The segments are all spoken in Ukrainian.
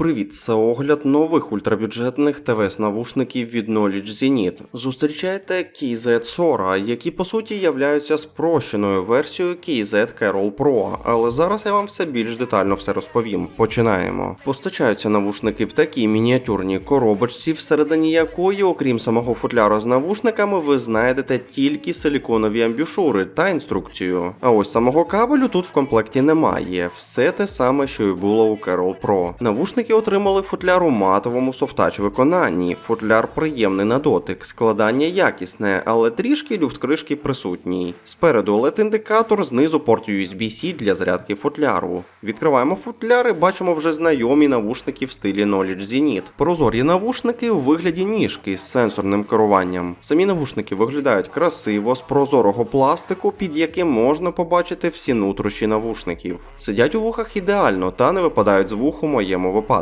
Привіт, це огляд нових ультрабюджетних ТВС-навушників від Knowledge Zenit. Зустрічайте KZ Sora, які по суті являються спрощеною версією KZ Carol Pro, але зараз я вам все більш детально все розповім. Починаємо. Постачаються навушники в такій мініатюрній коробочці, всередині якої, окрім самого футляра з навушниками, ви знайдете тільки силіконові амбушури та інструкцію. А ось самого кабелю тут в комплекті немає. Все те саме, що і було у Carol Pro. Навушники отримали футляр у матовому софтач виконанні. Футляр приємний на дотик, складання якісне, але трішки люфт кришки присутній. Спереду led індикатор, знизу порт USB-C для зарядки футляру. Відкриваємо футляр і бачимо вже знайомі навушники в стилі Knowledge Zenit. Прозорі навушники у вигляді ніжки з сенсорним керуванням. Самі навушники виглядають красиво з прозорого пластику, під яким можна побачити всі нутрощі навушників. Сидять у вухах ідеально та не випадають з вух у моєму випадку.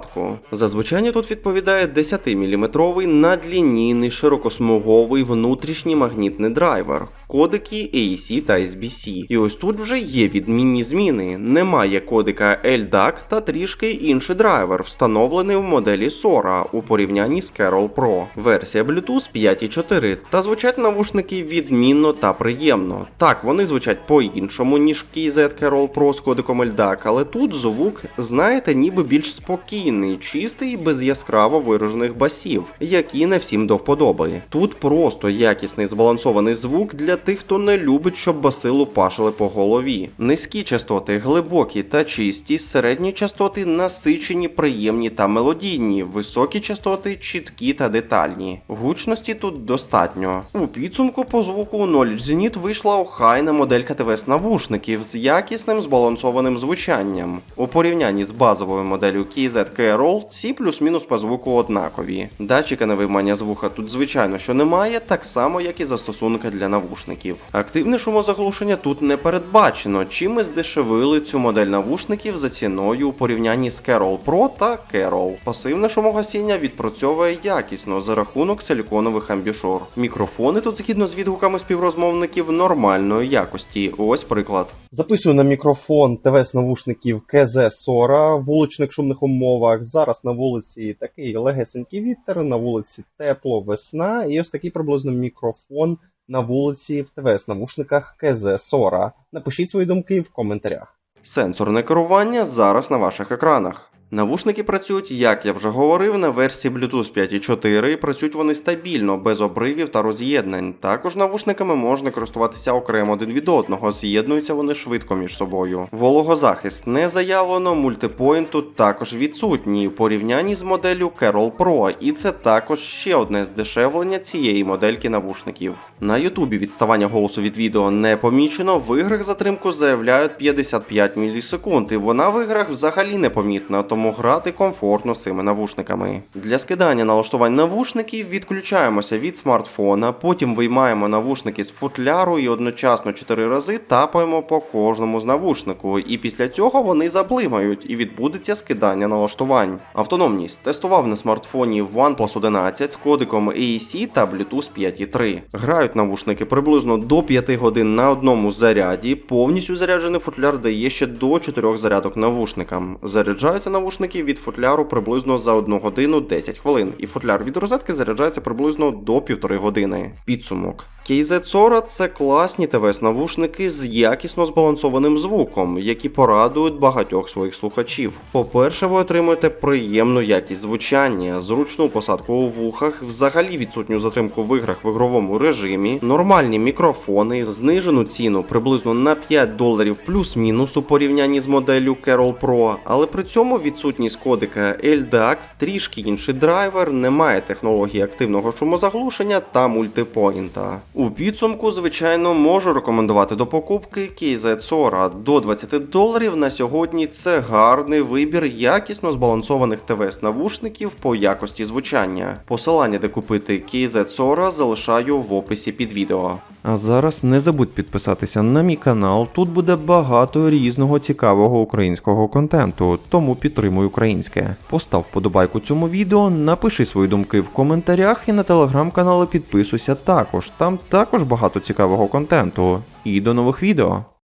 Зазвичай тут відповідає 10-мм надлінійний широкосмуговий внутрішній магнітний драйвер, кодики AEC та SBC. І ось тут вже є відмінні зміни. Немає кодика LDAC та трішки інший драйвер, встановлений в моделі Sora у порівнянні з Carol Pro. Версія Bluetooth 5.4 та звучать навушники відмінно та приємно. Так, вони звучать по-іншому, ніж KZ Carol Pro з кодиком LDAC, але тут звук, знаєте, ніби більш спокійний, чистий без яскраво виражених басів, які не всім до вподоби. Тут просто якісний збалансований звук для тих, хто не любить, щоб баси лупашили по голові. Низькі частоти глибокі та чисті, середні частоти насичені, приємні та мелодійні, високі частоти чіткі та детальні. Гучності тут достатньо. У підсумку по звуку Knowledge Zenit вийшла охайна моделька ТВС навушників з якісним збалансованим звучанням. У порівнянні з базовою моделлю KZ K-Roll ці плюс-мінус по звуку однакові. Датчика на виймання звука тут звичайно що немає, так само як і застосунка для навушників. Активне шумозаглушення тут не передбачено, чим ми здешевили цю модель навушників за ціною у порівнянні з Carol Pro та Carol. Пасивне шумогасіння відпрацьовує якісно за рахунок силіконових амбішор. Мікрофони тут згідно з відгуками співрозмовників нормальної якості. Ось приклад. Записую на мікрофон ТВС навушників КЗ Сора в вуличних шумних умовах. Зараз на вулиці такий легесенький вітер, на вулиці тепло, весна, і ось такий приблизно мікрофон на вулиці в ТВС навушниках КЗ Сора. Напишіть свої думки в коментарях. Сенсорне керування зараз на ваших екранах. Навушники працюють, як я вже говорив, на версії Bluetooth 5.4. Працюють вони стабільно, без обривів та роз'єднань. Також навушниками можна користуватися окремо один від одного, з'єднуються вони швидко між собою. Вологозахист не заявлено, мультипоінт також відсутній у порівнянні з моделлю Carol Pro, і це також ще одне здешевлення цієї модельки навушників. На Ютубі відставання голосу від відео не помічено. В іграх затримку заявляють 55 мілісекунд, і вона в іграх взагалі непомітна, тому грати комфортно з цими навушниками. Для скидання налаштувань навушників відключаємося від смартфона, потім виймаємо навушники з футляру і одночасно 4 рази тапаємо по кожному з навушнику, і після цього вони заблимають і відбудеться скидання налаштувань. Автономність тестував на смартфоні OnePlus 11 з кодиком AEC та Bluetooth 5.3. Грають навушники приблизно до 5 годин на одному заряді. Повністю заряджений футляр дає ще до 4 зарядок навушникам. Заряджаються навушники від футляру приблизно за 1 годину 10 хвилин, і футляр від розетки заряджається приблизно до 1,5 години. Підсумок. KZ40 – це класні ТВС-навушники з якісно збалансованим звуком, які порадують багатьох своїх слухачів. По-перше, ви отримуєте приємну якість звучання, зручну посадку у вухах, взагалі відсутню затримку в іграх в ігровому режимі, нормальні мікрофони, знижену ціну приблизно на 5 доларів плюс-мінус у порівнянні з моделлю Carol Pro, але при цьому відсутність кодика LDAC, трішки інший драйвер, немає технології активного шумозаглушення та мультипоінта. У підсумку, звичайно, можу рекомендувати до покупки KZ Sora. До 20 доларів на сьогодні це гарний вибір якісно збалансованих ТВС навушників по якості звучання. Посилання, де купити KZ Sora, залишаю в описі під відео. А зараз не забудь підписатися на мій канал. Тут буде багато різного цікавого українського контенту, тому підтримуй українське. Постав подобайку цьому відео, напиши свої думки в коментарях і на телеграм-канали підписуйся також. Там також багато цікавого контенту. І до нових відео.